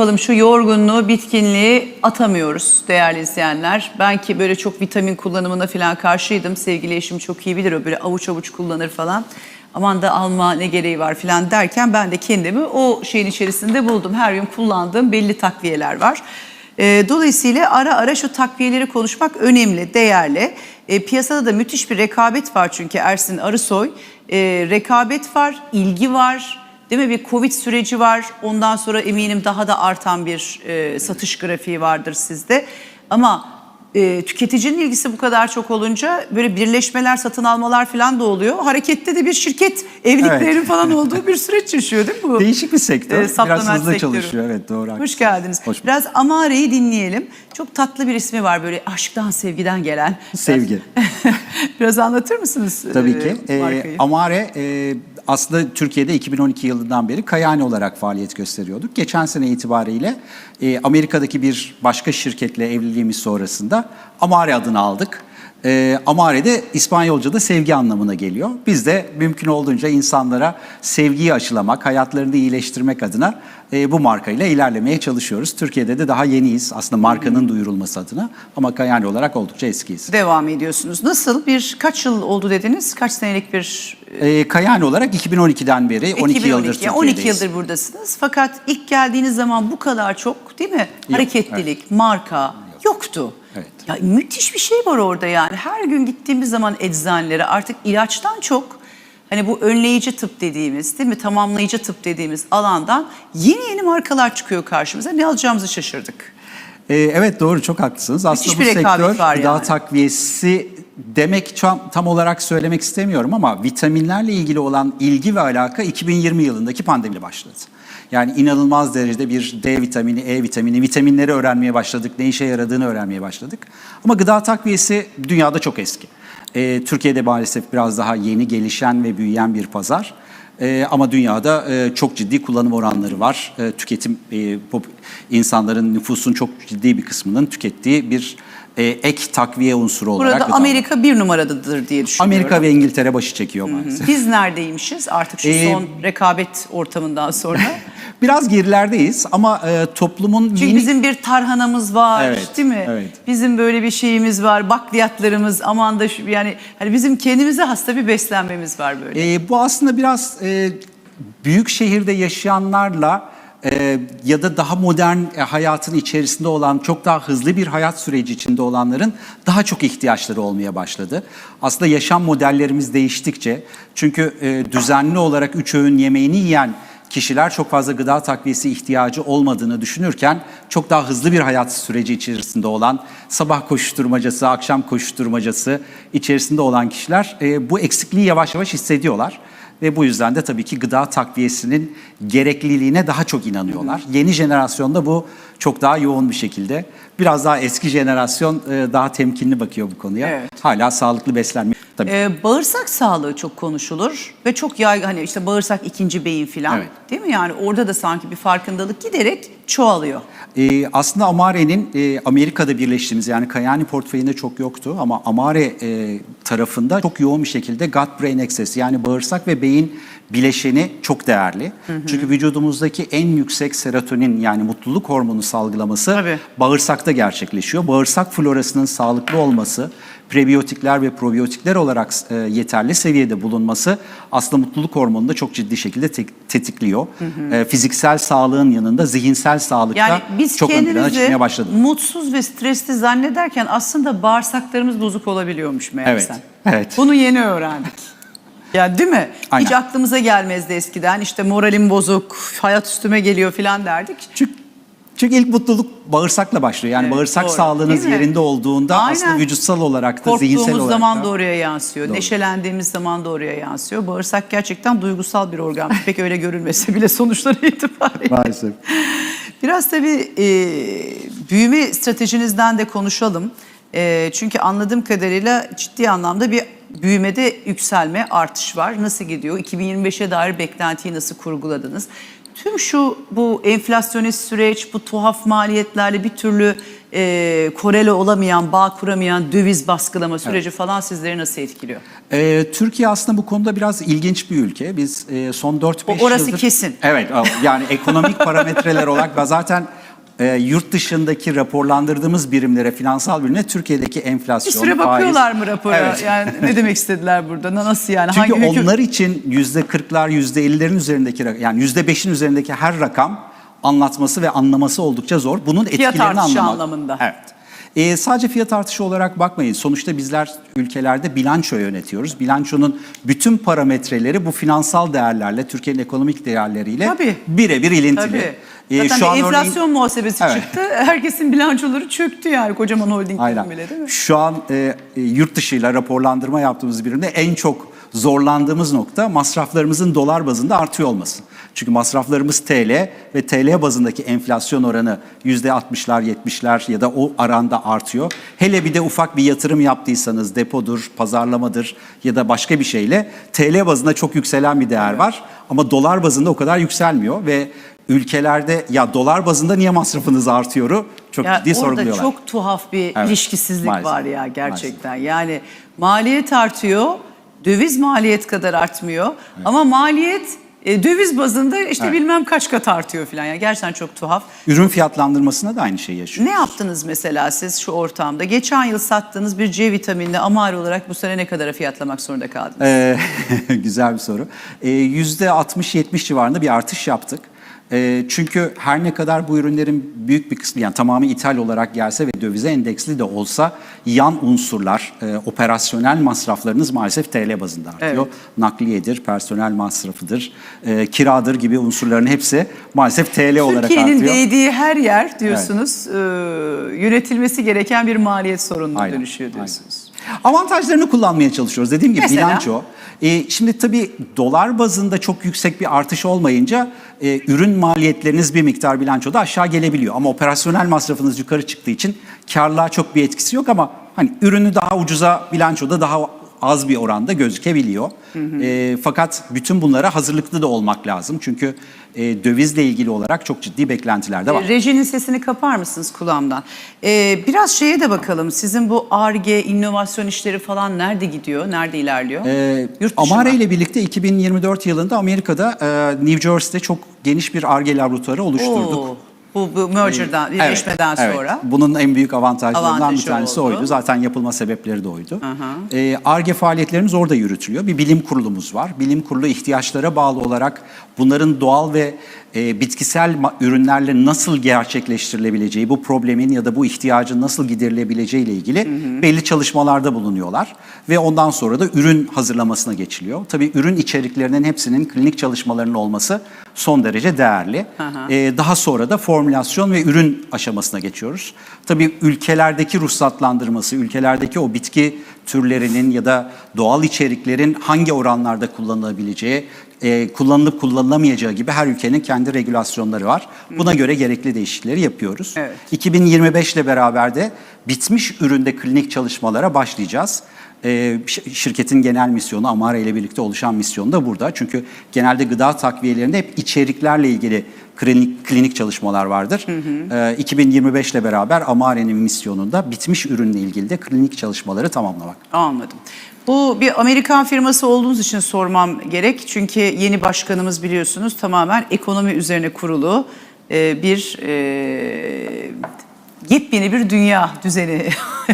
yapalım şu yorgunluğu, bitkinliği atamıyoruz değerli izleyenler. Ben ki böyle çok vitamin kullanımına falan karşıydım. Sevgili eşim çok iyi bilir o böyle avuç avuç kullanır falan. Aman da alma ne gereği var falan derken ben de kendimi o şeyin içerisinde buldum. Her gün kullandığım belli takviyeler var. Ee, dolayısıyla ara ara şu takviyeleri konuşmak önemli, değerli. Ee, piyasada da müthiş bir rekabet var çünkü Ersin Arısoy. Ee, rekabet var, ilgi var. Değil mi? Bir Covid süreci var. Ondan sonra eminim daha da artan bir e, satış grafiği vardır sizde. Ama e, tüketicinin ilgisi bu kadar çok olunca böyle birleşmeler, satın almalar falan da oluyor. Harekette de bir şirket evliliklerin Evet. falan olduğu bir süreç yaşıyor değil mi bu? Değişik bir sektör. Ee, Biraz hızlı sektörü. çalışıyor. Evet doğru. Hoş geldiniz. Hoş. Biraz Amare'yi dinleyelim. Çok tatlı bir ismi var böyle aşktan sevgiden gelen. Sevgi. Biraz anlatır mısınız? Tabii e, ki. Markayı? Amare e, aslında Türkiye'de 2012 yılından beri Kayani olarak faaliyet gösteriyorduk. Geçen sene itibariyle e, Amerika'daki bir başka şirketle evliliğimiz sonrasında Amare adını aldık. E, Amare de İspanyolca'da sevgi anlamına geliyor. Biz de mümkün olduğunca insanlara sevgiyi aşılamak, hayatlarını iyileştirmek adına e, bu markayla ilerlemeye çalışıyoruz. Türkiye'de de daha yeniyiz aslında markanın duyurulması adına ama Kayani olarak oldukça eskiyiz. devam ediyorsunuz. Nasıl bir kaç yıl oldu dediniz? Kaç senelik bir E, Kayani olarak 2012'den beri 12 2012, yıldır yani Türkiye'deyiz. 12 yıldır buradasınız. Fakat ilk geldiğiniz zaman bu kadar çok değil mi? Hareketlilik, marka yoktu. Evet. Ya müthiş bir şey var orada yani. Her gün gittiğimiz zaman eczanelere artık ilaçtan çok hani bu önleyici tıp dediğimiz değil mi? Tamamlayıcı tıp dediğimiz alandan yeni yeni markalar çıkıyor karşımıza. Ne alacağımızı şaşırdık. Ee, evet doğru çok haklısınız. Aslında bir bu sektör gıda yani. takviyesi demek tam, olarak söylemek istemiyorum ama vitaminlerle ilgili olan ilgi ve alaka 2020 yılındaki pandemiyle başladı. Yani inanılmaz derecede bir D vitamini, E vitamini, vitaminleri öğrenmeye başladık, ne işe yaradığını öğrenmeye başladık. Ama gıda takviyesi dünyada çok eski. Ee, Türkiye'de maalesef biraz daha yeni gelişen ve büyüyen bir pazar. Ee, ama dünyada e, çok ciddi kullanım oranları var. E, tüketim e, pop- insanların nüfusun çok ciddi bir kısmının tükettiği bir e, ek takviye unsuru olarak. Burada gıda. Amerika bir numaradadır diye düşünüyorum. Amerika ve İngiltere başı çekiyor maalesef. Biz neredeymişiz artık şu Ee, son rekabet ortamından sonra? Biraz gerilerdeyiz ama e, toplumun Çünkü yeni bizim bir tarhanamız var Evet, değil mi? evet. Bizim böyle bir şeyimiz var, bakliyatlarımız aman da şu, yani hani bizim kendimize hasta bir beslenmemiz var böyle. E, bu aslında biraz e, büyük şehirde yaşayanlarla e, ya da daha modern e, hayatın içerisinde olan çok daha hızlı bir hayat süreci içinde olanların daha çok ihtiyaçları olmaya başladı. Aslında yaşam modellerimiz değiştikçe çünkü e, düzenli olarak üç öğün yemeğini yiyen kişiler çok fazla gıda takviyesi ihtiyacı olmadığını düşünürken çok daha hızlı bir hayat süreci içerisinde olan sabah koşuşturmacası, akşam koşuşturmacası içerisinde olan kişiler e, bu eksikliği yavaş yavaş hissediyorlar. Ve bu yüzden de tabii ki gıda takviyesinin gerekliliğine daha çok inanıyorlar. Yeni jenerasyonda bu çok daha yoğun bir şekilde. Biraz daha eski jenerasyon e, daha temkinli bakıyor bu konuya. Evet. Hala sağlıklı beslenme. Tabii. Ee, bağırsak sağlığı çok konuşulur ve çok yaygın hani işte bağırsak ikinci beyin filan Evet. değil mi? Yani orada da sanki bir farkındalık giderek çoğalıyor. Ee, aslında Amare'nin e, Amerika'da birleştiğimiz yani Kayani portföyünde çok yoktu ama Amare e, tarafında çok yoğun bir şekilde gut brain axis yani bağırsak ve beyin bileşeni çok değerli. Çünkü vücudumuzdaki en yüksek serotonin yani mutluluk hormonu salgılaması Tabii. bağırsakta gerçekleşiyor. Bağırsak florasının sağlıklı olması, prebiyotikler ve probiyotikler olarak e, yeterli seviyede bulunması aslında mutluluk hormonunu da çok ciddi şekilde te- tetikliyor. E, fiziksel sağlığın yanında zihinsel sağlıkta Yani biz çok ön plana çıkmaya başladı. mutsuz ve stresli zannederken aslında bağırsaklarımız bozuk olabiliyormuş meğersem. Evet, evet. Bunu yeni öğrendik. Ya değil mi? Hiç Aynen. aklımıza gelmezdi eskiden. İşte moralim bozuk, hayat üstüme geliyor filan derdik. Çünkü, çünkü ilk mutluluk bağırsakla başlıyor. Yani Evet, bağırsak doğru. sağlığınız yerinde olduğunda Aynen. aslında vücutsal olarak da zihinsel Korktuğumuz olarak zaman da. da oraya yansıyor. Doğru. Neşelendiğimiz zaman da oraya yansıyor. Bağırsak gerçekten duygusal bir organ. Pek öyle görülmese bile sonuçları itibariyle. Maalesef. Biraz tabii e, büyüme stratejinizden de konuşalım. E, çünkü anladığım kadarıyla ciddi anlamda bir büyümede yükselme, artış var. Nasıl gidiyor? 2025'e dair beklentiyi nasıl kurguladınız? Tüm şu bu enflasyonist süreç, bu tuhaf maliyetlerle bir türlü e, korele olamayan, bağ kuramayan döviz baskılama süreci falan sizleri nasıl etkiliyor? Ee, Türkiye aslında bu konuda biraz ilginç bir ülke. Biz e, son 4-5 O- orası yıldır... kesin. Evet yani ekonomik parametreler olarak zaten e, yurt dışındaki raporlandırdığımız birimlere, finansal birimlere Türkiye'deki Bir enflasyon, süre bakıyorlar faiz- mı rapora? Evet. Yani ne demek istediler burada? Na- Nasıl yani? Çünkü Hangi hüküm- onlar için yüzde kırklar, yüzde ellilerin üzerindeki yani yüzde beşin üzerindeki her rakam anlatması ve anlaması oldukça zor. Bunun Fiyat etkilerini anlamak. anlamında. Evet. Ee, sadece fiyat artışı olarak bakmayın. Sonuçta bizler ülkelerde bilanço yönetiyoruz. Bilançonun bütün parametreleri bu finansal değerlerle, Türkiye'nin ekonomik değerleriyle birebir ilintili. Tabii. Ee, Zaten şu an bir örneğin- enflasyon muhasebesi Evet. çıktı. Herkesin bilançoları çöktü yani kocaman Aynen. bile değil mi? Şu an e, e, yurt dışıyla raporlandırma yaptığımız birinde en çok zorlandığımız nokta masraflarımızın dolar bazında artıyor olması. Çünkü masraflarımız TL ve TL bazındaki enflasyon oranı %60'lar 70'ler ya da o aranda artıyor. Hele bir de ufak bir yatırım yaptıysanız depodur, pazarlamadır ya da başka bir şeyle TL bazında çok yükselen bir değer var. Ama dolar bazında o kadar yükselmiyor ve ülkelerde ya dolar bazında niye masrafınız artıyoru çok Ya ciddi orada sorguluyorlar. çok tuhaf bir Evet, ilişkisizlik maalesef, var ya gerçekten. Yani maliyet artıyor, döviz maliyet kadar artmıyor ama maliyet e, döviz bazında işte Evet. bilmem kaç kat artıyor falan. Yani gerçekten çok tuhaf. Ürün fiyatlandırmasına da aynı şeyi yaşıyor. Ne yaptınız mesela siz şu ortamda? Geçen yıl sattığınız bir C vitaminini amari olarak bu sene ne kadara fiyatlamak zorunda kaldınız? Ee, güzel bir soru. Ee, %60-70 civarında bir artış yaptık. Ee, çünkü her ne kadar bu ürünlerin büyük bir kısmı yani tamamı ithal olarak gelse ve dövize endeksli de olsa yan unsurlar, e, operasyonel masraflarınız maalesef TL bazında artıyor. Evet. Nakliyedir, personel masrafıdır, e, kiradır gibi unsurların hepsi maalesef TL olarak Türkiye'nin artıyor. değdiği her yer diyorsunuz e, yönetilmesi gereken bir maliyet sorununa Aynen, dönüşüyor diyorsunuz. Avantajlarını kullanmaya çalışıyoruz. Dediğim gibi Mesela? bilanço. Ee, şimdi tabii dolar bazında çok yüksek bir artış olmayınca e, ürün maliyetleriniz bir miktar bilançoda aşağı gelebiliyor. Ama operasyonel masrafınız yukarı çıktığı için karlığa çok bir etkisi yok ama hani ürünü daha ucuza bilançoda daha az bir oranda gözükebiliyor. E, fakat bütün bunlara hazırlıklı da olmak lazım. Çünkü e, dövizle ilgili olarak çok ciddi beklentiler de var. E, Rejinin sesini kapar mısınız kulağımdan? Ee, biraz şeye de bakalım. Sizin bu ARGE, inovasyon işleri falan nerede gidiyor? Nerede ilerliyor? Ee, Yurt Amare ile birlikte 2024 yılında Amerika'da e, New Jersey'de çok geniş bir ARGE laboratuvarı oluşturduk. Oo, bu, bu merger'dan, birleşmeden evet, sonra. Evet. Bunun en büyük avantajlarından bir Avantajı tanesi oldu. oydu. Zaten yapılma sebepleri de oydu. Ee, ARGE faaliyetlerimiz orada yürütülüyor. Bir bilim kurulumuz var. Bilim kurulu ihtiyaçlara bağlı olarak bunların doğal ve e, bitkisel ürünlerle nasıl gerçekleştirilebileceği, bu problemin ya da bu ihtiyacın nasıl giderilebileceği ile ilgili belli çalışmalarda bulunuyorlar. Ve ondan sonra da ürün hazırlamasına geçiliyor. Tabii ürün içeriklerinin hepsinin klinik çalışmalarının olması son derece değerli. Ee, daha sonra da formülasyon ve ürün aşamasına geçiyoruz. Tabii ülkelerdeki ruhsatlandırması, ülkelerdeki o bitki türlerinin ya da doğal içeriklerin hangi oranlarda kullanılabileceği, e, kullanılıp kullanılamayacağı gibi her ülkenin kendi regülasyonları var. Buna göre gerekli değişiklikleri yapıyoruz. Evet. 2025 ile beraber de bitmiş üründe klinik çalışmalara başlayacağız. Ee, şirketin genel misyonu Amare ile birlikte oluşan misyonu da burada. Çünkü genelde gıda takviyelerinde hep içeriklerle ilgili klinik, klinik çalışmalar vardır. Ee, 2025 ile beraber Amare'nin misyonunda bitmiş ürünle ilgili de klinik çalışmaları tamamlamak. Anladım. Bu bir Amerikan firması olduğunuz için sormam gerek. Çünkü yeni başkanımız biliyorsunuz tamamen ekonomi üzerine kurulu e, bir e, yepyeni bir dünya düzeni.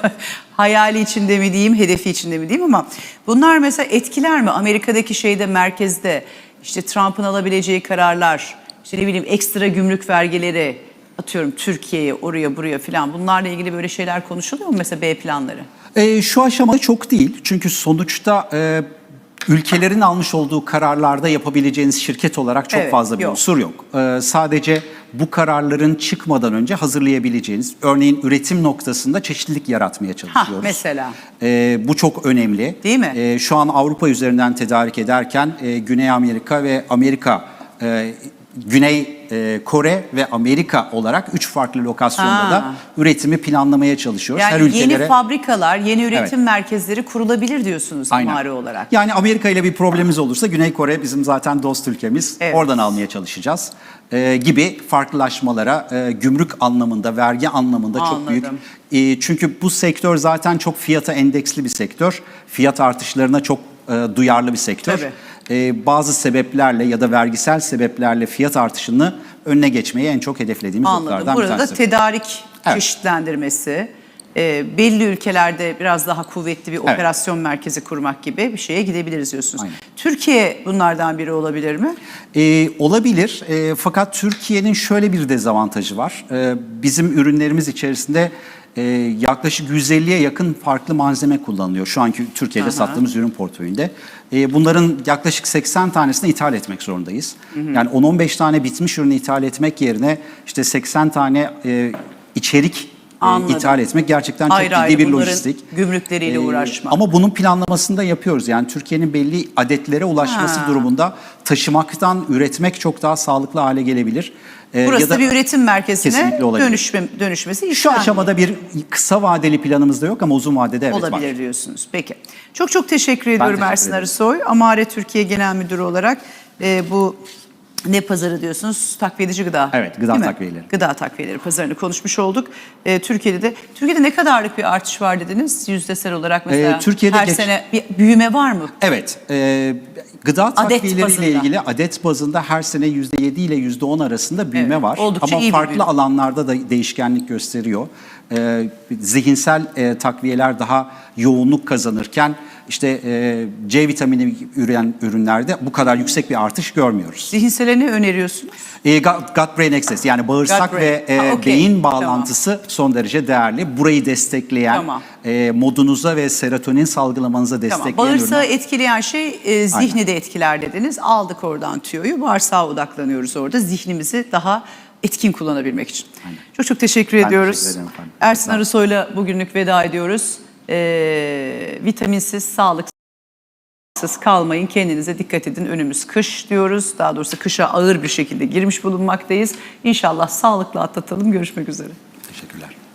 Hayali içinde mi diyeyim, hedefi içinde mi diyeyim ama bunlar mesela etkiler mi? Amerika'daki şeyde merkezde işte Trump'ın alabileceği kararlar, işte ne bileyim ekstra gümrük vergileri, atıyorum Türkiye'ye, oraya buraya filan bunlarla ilgili böyle şeyler konuşuluyor mu mesela B planları? Ee, şu aşamada çok değil. Çünkü sonuçta e, ülkelerin almış olduğu kararlarda yapabileceğiniz şirket olarak çok Evet, fazla bir yok. unsur yok. Ee, sadece bu kararların çıkmadan önce hazırlayabileceğiniz, örneğin üretim noktasında çeşitlilik yaratmaya çalışıyoruz. mesela. Ee, bu çok önemli. Değil mi? Ee, şu an Avrupa üzerinden tedarik ederken e, Güney Amerika ve Amerika e, Güney e, Kore ve Amerika olarak üç farklı lokasyonda Ha. da üretimi planlamaya çalışıyoruz. Yani Her ülkelere yeni fabrikalar, yeni üretim merkezleri kurulabilir diyorsunuz Aynen. olarak. Yani Amerika ile bir problemimiz olursa Güney Kore bizim zaten dost ülkemiz. Evet. Oradan almaya çalışacağız. Ee, gibi farklılaşmalara e, gümrük anlamında, vergi anlamında çok Anladım. büyük. E, çünkü bu sektör zaten çok fiyata endeksli bir sektör. Fiyat artışlarına çok e, duyarlı bir sektör. Tabii. E, bazı sebeplerle ya da vergisel sebeplerle fiyat artışını önüne geçmeyi en çok hedeflediğimiz Anladım. noktalardan bir Burada da tanesi. tedarik Evet. çeşitlendirmesi, e, belli ülkelerde biraz daha kuvvetli bir Evet. operasyon merkezi kurmak gibi bir şeye gidebiliriz diyorsunuz. Aynen. Türkiye bunlardan biri olabilir mi? Ee, olabilir E, fakat Türkiye'nin şöyle bir dezavantajı var. E, bizim ürünlerimiz içerisinde e, yaklaşık 150'ye yakın farklı malzeme kullanılıyor şu anki Türkiye'de Aha. sattığımız ürün portföyünde. E, bunların yaklaşık 80 tanesini ithal etmek zorundayız. Yani 10-15 tane bitmiş ürünü ithal etmek yerine işte 80 tane e, içerik e, Anladım. ithal etmek gerçekten çok Ayrı ciddi ayrı bir lojistik. gümrükleriyle Ee, uğraşmak. Ama bunun planlamasını da yapıyoruz. Yani Türkiye'nin belli adetlere ulaşması Ha. durumunda taşımaktan üretmek çok daha sağlıklı hale gelebilir. Ee, Burası ya da bir üretim merkezine olabilir. dönüşme, dönüşmesi şu aşamada bir kısa vadeli planımız da yok ama uzun vadede evet olabilir var. diyorsunuz. Peki. Çok çok teşekkür ediyorum teşekkür Ersin. Arısoy. Amare Türkiye Genel Müdürü olarak e, bu ne pazarı diyorsunuz? Takviyedici gıda. Evet, gıda takviyeleri. Gıda takviyeleri pazarını konuşmuş olduk. E, Türkiye'de de Türkiye'de ne kadarlık bir artış var dediniz yüzdesel olarak mesela? Ee, Türkiye'de her geç- sene bir büyüme var mı? Evet, e, gıda Adet takviyeleriyle bazında. ilgili adet bazında her sene %7 ile %10 arasında büyüme Evet, var. oldukça Ama iyi farklı büyüme. alanlarda da değişkenlik gösteriyor. E, zihinsel e, takviyeler daha yoğunluk kazanırken işte e, C vitamini üreyen ürünlerde bu kadar yüksek bir artış görmüyoruz. Zihinsele ne öneriyorsunuz? E, gut, gut brain access yani bağırsak ve e, Ha, okey. beyin Tamam. bağlantısı son derece değerli. Burayı destekleyen, Tamam. E, modunuza ve serotonin salgılamanıza Tamam. destekleyen Bağırsağı ürünler. etkileyen şey e, zihni Aynen. de etkiler dediniz. Aldık oradan tüyoyu. Bağırsağa odaklanıyoruz orada. Zihnimizi daha etkin kullanabilmek için. Aynen. Çok çok teşekkür Ben ediyoruz. teşekkür ederim efendim. Ersin. Arısoy'la bugünlük veda ediyoruz. Ee, vitaminsiz, sağlıksız kalmayın. Kendinize dikkat edin. Önümüz kış diyoruz. Daha doğrusu kışa ağır bir şekilde girmiş bulunmaktayız. İnşallah sağlıklı atlatalım. Görüşmek üzere. Teşekkürler.